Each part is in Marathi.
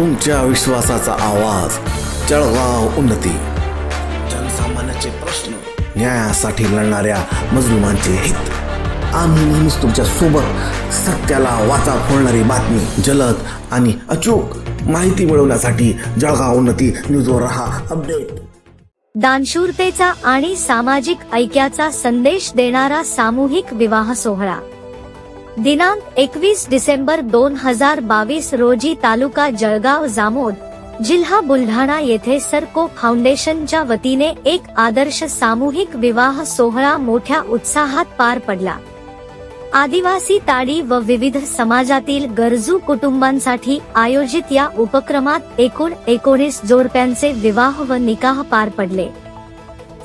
तुमच्या विश्वासाचा आवाज जळगाव उन्नती. जनसामान्याचे प्रश्न न्यायासाठी लढणाऱ्या मजलुमांचे हित. आम्ही नेहमीच तुमच्यासोबत सत्याला वाचा फोडणारी बातमी जलद आणि अचूक माहिती मिळवण्यासाठी जळगाव उन्नती न्यूजवर रहा अपडेट. दानशूरतेचा आणि सामाजिक ऐक्याचा संदेश देणारा सामूहिक विवाह सोहळा. दिनांक एकवीस डिसेंबर दोन हजार बावीस रोजी तालुका जळगाव जामोद जिल्हा बुलढाणा येथे सरको फाउंडेशनच्या वतीने एक आदर्श सामूहिक विवाह सोहळा मोठ्या उत्साहात पार पडला. आदिवासी ताडी व विविध समाजातील गरजू कुटुंबांसाठी आयोजित या उपक्रमात एकूण एकोणीस जोडप्यांचे विवाह व निकाह पार पडले.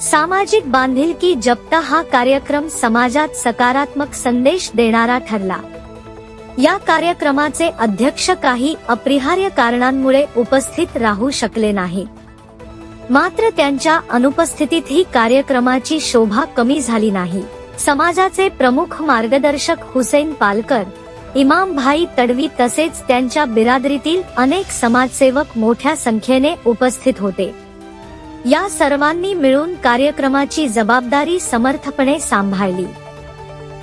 सामाजिक बांधिलकी जपता हा कार्यक्रम समाजात सकारात्मक संदेश देणारा ठरला. या कार्यक्रमाचे अध्यक्ष काही अपरिहार्य कारणांमुळे उपस्थित राहू शकले नाही. मात्र त्यांच्या अनुपस्थितीतही कार्यक्रमाची शोभा कमी झाली नाही. समाजाचे प्रमुख मार्गदर्शक हुसेन पालकर इमाम भाई तडवी तसेच त्यांच्या बिरादरीतील अनेक समाजसेवक मोठ्या संख्येने उपस्थित होते. या सर्वांनी मिळून कार्यक्रमाची जबाबदारी समर्थपणे सांभाळली.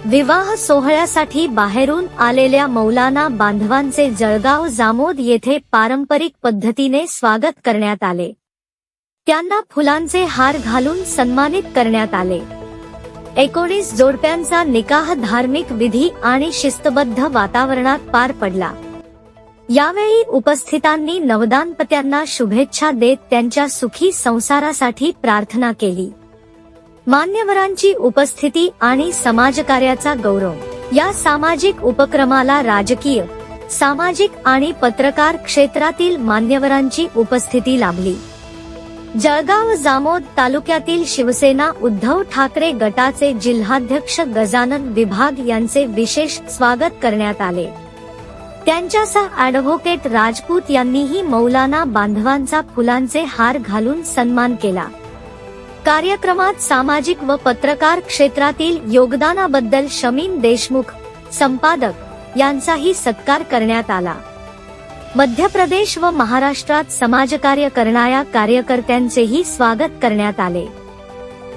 विवाह सोहळ्यासाठी बाहेरून आलेल्या मौलाना बांधवांचे जळगाव जामोद येथे पारंपरिक पद्धतीने स्वागत करण्यात आले. त्यांना फुलांचे हार घालून सन्मानित करण्यात आले. एकोणीस जोडप्यांचा निकाह धार्मिक विधी आणि शिस्तबद्ध वातावरणात पार पडला. यावेळी उपस्थितांनी नवदानपत्यांना शुभेच्छा देत त्यांच्या सुखी संसारासाठी प्रार्थना केली. मान्यवरांची उपस्थिती आणि समाजकार्याचा गौरव. या सामाजिक उपक्रमाला राजकीय सामाजिक आणि पत्रकार क्षेत्रातील मान्यवरांची उपस्थिती लाभली. जळगाव जामोद तालुक्यातील शिवसेना उद्धव ठाकरे गटाचे जिल्हाध्यक्ष गजानन विभाग यांचे विशेष स्वागत करण्यात आले. त्यांच्यासह ॲडव्होकेट राजपूत यांनीही मौलाना बांधवांचा फुलांचे हार घालून सन्मान केला. कार्यक्रमात सामाजिक व पत्रकार क्षेत्रातील योगदानाबद्दल शमीन देशमुख संपादक यांचाही सत्कार करण्यात आला. मध्य प्रदेश व महाराष्ट्रात समाजकार्य करणाऱ्या कार्यकर्त्यांचेही स्वागत करण्यात आले.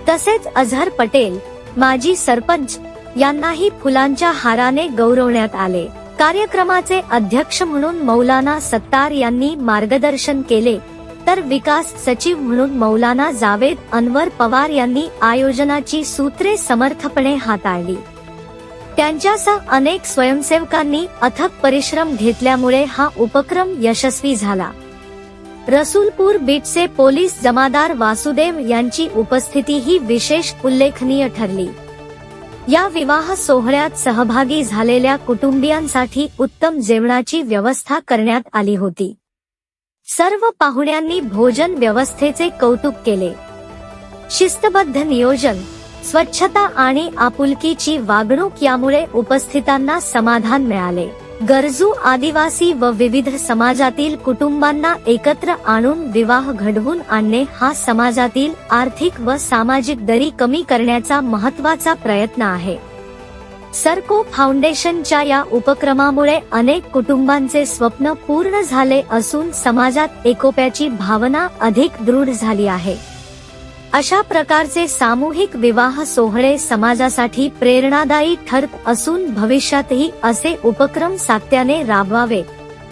तसेच अझहर पटेल माजी सरपंच यांनाही फुलांच्या हाराने गौरवण्यात आले. कार्यक्रमाचे अध्यक्ष म्हणून मौलाना सत्तार यांनी मार्गदर्शन केले. तर विकास सचिव म्हणून मौलाना जावेद अनवर पवार यांनी आयोजनाची सूत्रे समर्थपणे हाताळली. त्यांच्यासह अनेक स्वयंसेवकांनी अथक परिश्रम घेतल्यामुळे हा उपक्रम यशस्वी झाला. रसूलपूर बीटचे पोलीस जमादार वासुदेव यांची उपस्थिती ही विशेष उल्लेखनीय ठरली. या विवाह सोहळ्यात सहभागी झालेल्या कुटुंबियांसाठी उत्तम जेवणाची व्यवस्था करण्यात आली होती. सर्व पाहुण्यांनी भोजन व्यवस्थेचे कौतुक केले. शिस्तबद्ध नियोजन स्वच्छता आणि आपुलकीची वागणूक यामुळे उपस्थितांना समाधान मिळाले. गरजू आदिवासी व विविध समाजातील कुटुंबांना एकत्र आणून विवाह घडवून आणणे हा समाजातील आर्थिक व सामाजिक दरी कमी करण्याचा महत्त्वाचा प्रयत्न आहे. सरको फाउंडेशनच्या या उपक्रमामुळे अनेक कुटुंबांचे स्वप्न पूर्ण झाले असून समाजात एकोप्याची भावना अधिक दृढ झाली आहे. अशा प्रकारचे सामूहिक विवाह सोहळे समाजासाठी प्रेरणादायी ठरत असून भविष्यातही असे उपक्रम सातत्याने राबवावे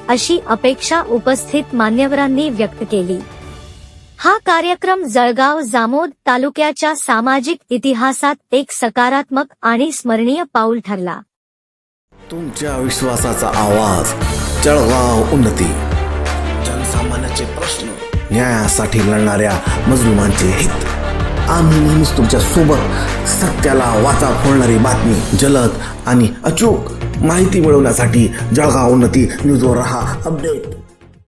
अशी अपेक्षा उपस्थित मान्यवरांनी व्यक्त केली. हा कार्यक्रम जळगाव जामोद तालुक्याच्या सामाजिक इतिहासात एक सकारात्मक आणि स्मरणीय पाऊल ठरला. तुमच्या विश्वासाचा आवाज जळगाव उन्नती. जनसामान्याचे प्रश्न. न्यायासाठी लढणाऱ्या मजलुमांचे हित. आम्ही नेहमीच तुमच्यासोबत सत्याला वाचा फोडणारी बातमी जलद आणि अचूक माहिती मिळवण्यासाठी जळगाव उन्नती न्यूजवर रहा. अपडेट.